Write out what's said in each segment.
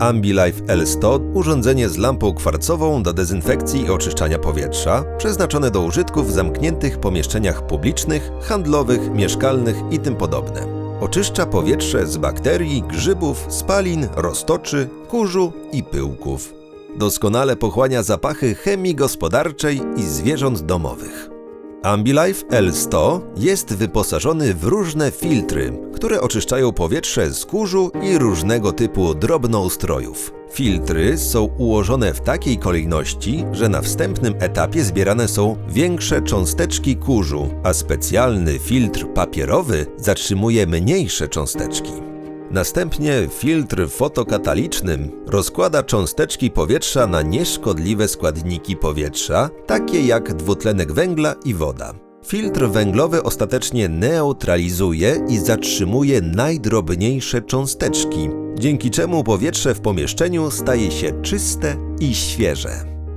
AmbiLife L100 urządzenie z lampą kwarcową do dezynfekcji i oczyszczania powietrza, przeznaczone do użytku w zamkniętych pomieszczeniach publicznych, handlowych, mieszkalnych i tym podobne. Oczyszcza powietrze z bakterii, grzybów, spalin, roztoczy, kurzu i pyłków. Doskonale pochłania zapachy chemii gospodarczej i zwierząt domowych. AmbiLife L100 jest wyposażony w różne filtry, które oczyszczają powietrze z kurzu i różnego typu drobnoustrojów. Filtry są ułożone w takiej kolejności, że na wstępnym etapie zbierane są większe cząsteczki kurzu, a specjalny filtr papierowy zatrzymuje mniejsze cząsteczki. Następnie filtr fotokataliczny rozkłada cząsteczki powietrza na nieszkodliwe składniki powietrza, takie jak dwutlenek węgla i woda. Filtr węglowy ostatecznie neutralizuje i zatrzymuje najdrobniejsze cząsteczki, dzięki czemu powietrze w pomieszczeniu staje się czyste i świeże.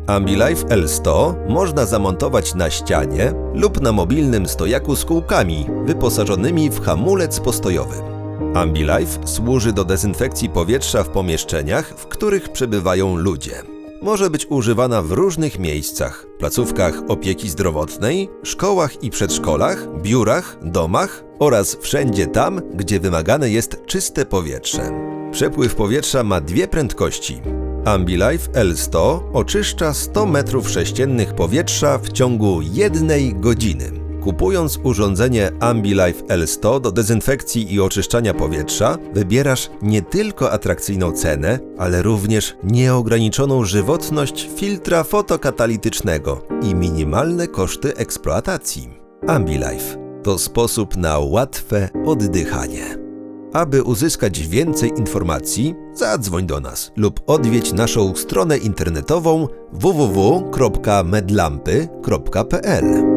AmbiLife L100 można zamontować na ścianie lub na mobilnym stojaku z kółkami wyposażonymi w hamulec postojowy. AmbiLife służy do dezynfekcji powietrza w pomieszczeniach, w których przebywają ludzie. Może być używana w różnych miejscach: placówkach opieki zdrowotnej, szkołach i przedszkolach, biurach, domach oraz wszędzie tam, gdzie wymagane jest czyste powietrze. Przepływ powietrza ma dwie prędkości. AmbiLife L100 oczyszcza 100 m3 powietrza w ciągu jednej godziny. Kupując urządzenie AmbiLife L100 do dezynfekcji i oczyszczania powietrza, wybierasz nie tylko atrakcyjną cenę, ale również nieograniczoną żywotność filtra fotokatalitycznego i minimalne koszty eksploatacji. AmbiLife to sposób na łatwe oddychanie. Aby uzyskać więcej informacji, zadzwoń do nas lub odwiedź naszą stronę internetową www.medlampy.pl.